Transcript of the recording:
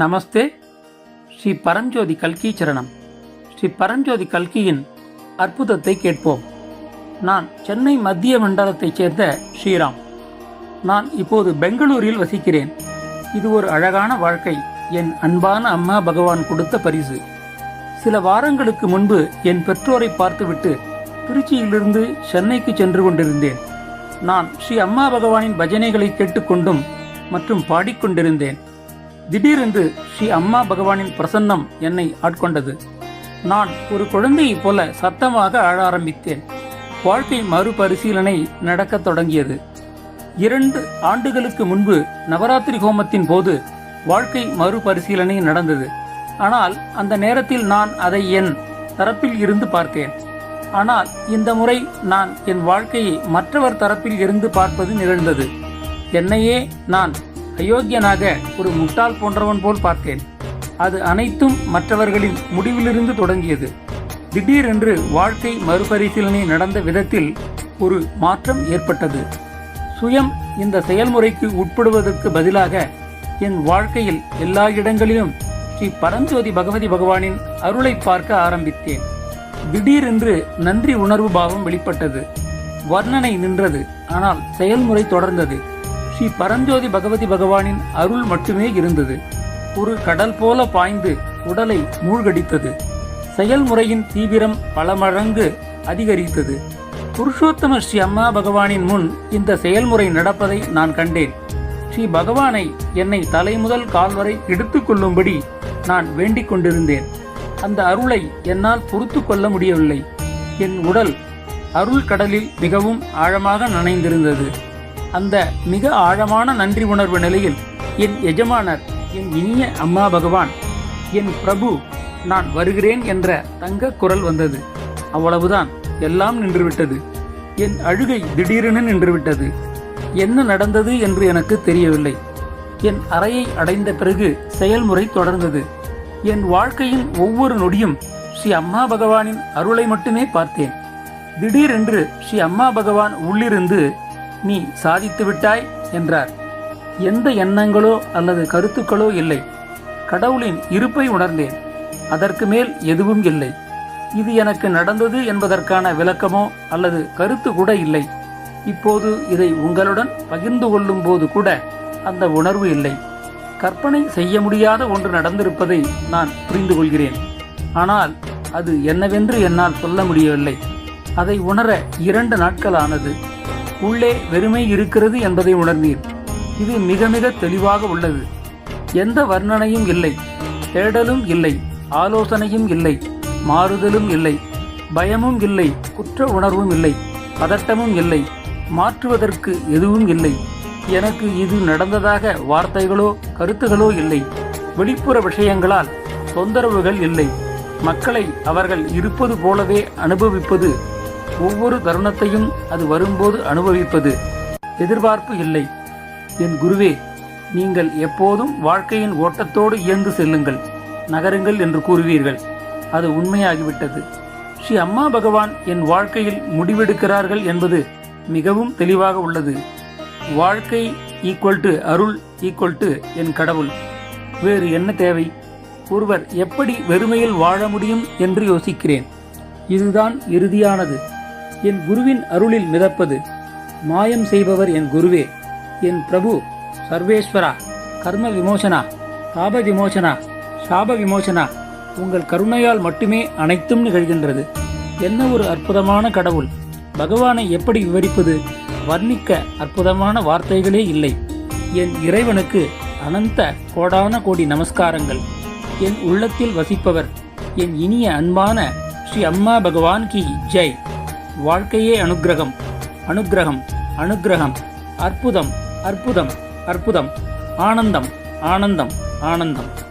நமஸ்தே. ஸ்ரீ பரஞ்சோதி கல்கி சரணம். ஸ்ரீ பரஞ்சோதி கல்கியின் அற்புதத்தை கேட்போம். நான் சென்னை மத்திய மண்டலத்தைச் சேர்ந்த ஸ்ரீராம். நான் இப்போது பெங்களூரில் வசிக்கிறேன். இது ஒரு அழகான வாழ்க்கை. என் அன்பான அம்மா பகவான் கொடுத்த பரிசு. சில வாரங்களுக்கு முன்பு என் பெற்றோரை பார்த்துவிட்டு திருச்சியிலிருந்து சென்னைக்கு சென்று கொண்டிருந்தேன். நான் ஸ்ரீ அம்மா பகவானின் பஜனைகளை கேட்டுக்கொண்டும் மற்றும் பாடிக்கொண்டிருந்தேன். திடீரென்று ஸ்ரீ அம்மா பகவானின் பிரசன்னம் என்னை ஆட்கொண்டது. நான் ஒரு குழந்தையைப் போல சத்தமாக ஆழ ஆரம்பித்தேன். வாழ்க்கை மறுபரிசீலனை நடக்கத் தொடங்கியது. இரண்டு ஆண்டுகளுக்கு முன்பு நவராத்திரி ஹோமத்தின் போது வாழ்க்கை மறுபரிசீலனை நடந்தது. ஆனால் அந்த நேரத்தில் நான் அதை என் தரப்பில் இருந்து பார்த்தேன். ஆனால் இந்த முறை நான் என் வாழ்க்கையை மற்றவர் தரப்பில் இருந்து பார்ப்பது நிகழ்ந்தது. என்னையே நான் அயோக்கியனாக ஒரு முட்டாள் போன்றவன் போல் பார்த்தேன். அது அனைத்தும் மற்றவர்களின் முடிவிலிருந்து தொடங்கியது. திடீரென்று வாழ்க்கை மறுபரிசீலனை நடந்த விதத்தில் ஒரு மாற்றம் ஏற்பட்டது. சுயம் இந்த செயல்முறைக்கு உட்படுவதற்கு பதிலாக என் வாழ்க்கையில் எல்லா இடங்களிலும் ஸ்ரீ பரஞ்சோதி பகவதி பகவானின் அருளை பார்க்க ஆரம்பித்தேன். திடீரென்று நன்றி உணர்வு பாவம் வெளிப்பட்டது. வர்ணனை நின்றது. ஆனால் செயல்முறை தொடர்ந்தது. ஸ்ரீ பரஞ்சோதி பகவதி பகவானின் அருள் மட்டுமே இருந்தது. ஒரு கடல் போல பாய்ந்து உடலை மூழ்கடித்தது. செயல்முறையின் தீவிரம் பல மடங்கு அதிகரித்தது. புருஷோத்தம ஸ்ரீ அம்மா பகவானின் முன் இந்த செயல்முறை நடப்பதை நான் கண்டேன். ஸ்ரீ பகவானை என்னை தலைமுதல் கால் வரை எடுத்துக் கொள்ளும்படி நான் வேண்டிக் கொண்டிருந்தேன். அந்த அருளை என்னால் பொறுத்து கொள்ள முடியவில்லை. என் உடல் அருள் கடலில் மிகவும் ஆழமாக நனைந்திருந்தது. அந்த மிக ஆழமான நன்றி உணர்வு நிலையில் என் எஜமானர் என் இனிய அம்மா பகவான் என் பிரபு நான் வருகிறேன் என்ற தங்க குரல் வந்தது. அவ்வளவுதான் எல்லாம் நின்றுவிட்டது. என் அழுகை திடீரென நின்றுவிட்டது. என்ன நடந்தது என்று எனக்கு தெரியவில்லை. என் அறையை அடைந்த பிறகு செயல்முறை தொடர்ந்தது. என் வாழ்க்கையின் ஒவ்வொரு நொடியும் ஸ்ரீ அம்மா பகவானின் அருளை மட்டுமே பார்த்தேன். திடீரென்று ஸ்ரீ அம்மா பகவான் உள்ளிருந்து நீ சாதித்து விட்டாய் என்றார். எந்த எண்ணங்களோ அல்லது கருத்துக்களோ இல்லை. கடவுளின் இருப்பை உணர்ந்தேன். அதற்கு மேல் எதுவும் இல்லை. இது எனக்கு நடந்தது என்பதற்கான விளக்கமோ அல்லது கருத்து கூட இல்லை. இப்போது இதை உங்களுடன் பகிர்ந்து கொள்ளும் போது கூட அந்த உணர்வு இல்லை. கற்பனை செய்ய முடியாத ஒன்று நடந்திருப்பதை நான் புரிந்து கொள்கிறேன். ஆனால் அது என்னவென்று என்னால் சொல்ல முடியவில்லை. அதை உணர இரண்டு நாட்கள் ஆனது உள்ளே வெறுமை இருக்கிறது என்பதை உணர்ந்தீர். இது மிக மிக தெளிவாக உள்ளது. எந்த வர்ணனையும் இல்லை. தேடலும் இல்லை. ஆலோசனையும் இல்லை. மாறுதலும் இல்லை. பயமும் இல்லை. குற்ற உணர்வும் இல்லை. பதட்டமும் இல்லை. மாற்றுவதற்கு எதுவும் இல்லை. எனக்கு இது நடந்ததாக வார்த்தைகளோ கருத்துகளோ இல்லை. வெளிப்புற விஷயங்களால் தொந்தரவுகள் இல்லை. மக்களை அவர்கள் இருப்பது போலவே அனுபவிப்பது ஒவ்வொரு தருணத்தையும் அது வரும்போது அனுபவிப்பது எதிர்பார்ப்பு இல்லை. என் குருவே நீங்கள் எப்போதும் வாழ்க்கையின் ஓட்டத்தோடு இயந்து செல்லுங்கள் நகருங்கள் என்று கூறுவீர்கள். அது உண்மையாகிவிட்டது. ஸ்ரீ அம்மா பகவான் என் வாழ்க்கையில் முடிவெடுக்கிறார்கள் என்பது மிகவும் தெளிவாக உள்ளது. வாழ்க்கை ஈக்குவல் டு அருள் ஈக்குவல் டு என் கடவுள். வேறு என்ன தேவை? ஒருவர் எப்படி வெறுமையில் வாழ முடியும் என்று யோசிக்கிறேன். இதுதான் இறுதியானது. என் குருவின் அருளில் மிதப்பது. மாயம் செய்பவர் என் குருவே. என் பிரபு சர்வேஸ்வரா கர்ம விமோசனா பாப விமோசனா சாப விமோசனா உங்கள் கருணையால் மட்டுமே அனைத்தும் நிகழ்கின்றது. என்ன ஒரு அற்புதமான கடவுள். பகவானை எப்படி விவரிப்பது? வர்ணிக்க அற்புதமான வார்த்தைகளே இல்லை. என் இறைவனுக்கு அனந்த கோடான கோடி நமஸ்காரங்கள். என் உள்ளத்தில் வசிப்பவர் என் இனிய அன்பான ஸ்ரீ அம்மா பகவான் கி. ஜெய். வாழ்க்கையே அனுக்கிரகம். அனுக்கிரகம் அனுக்கிரகம். அற்புதம் அற்புதம் அற்புதம். ஆனந்தம் ஆனந்தம் ஆனந்தம்.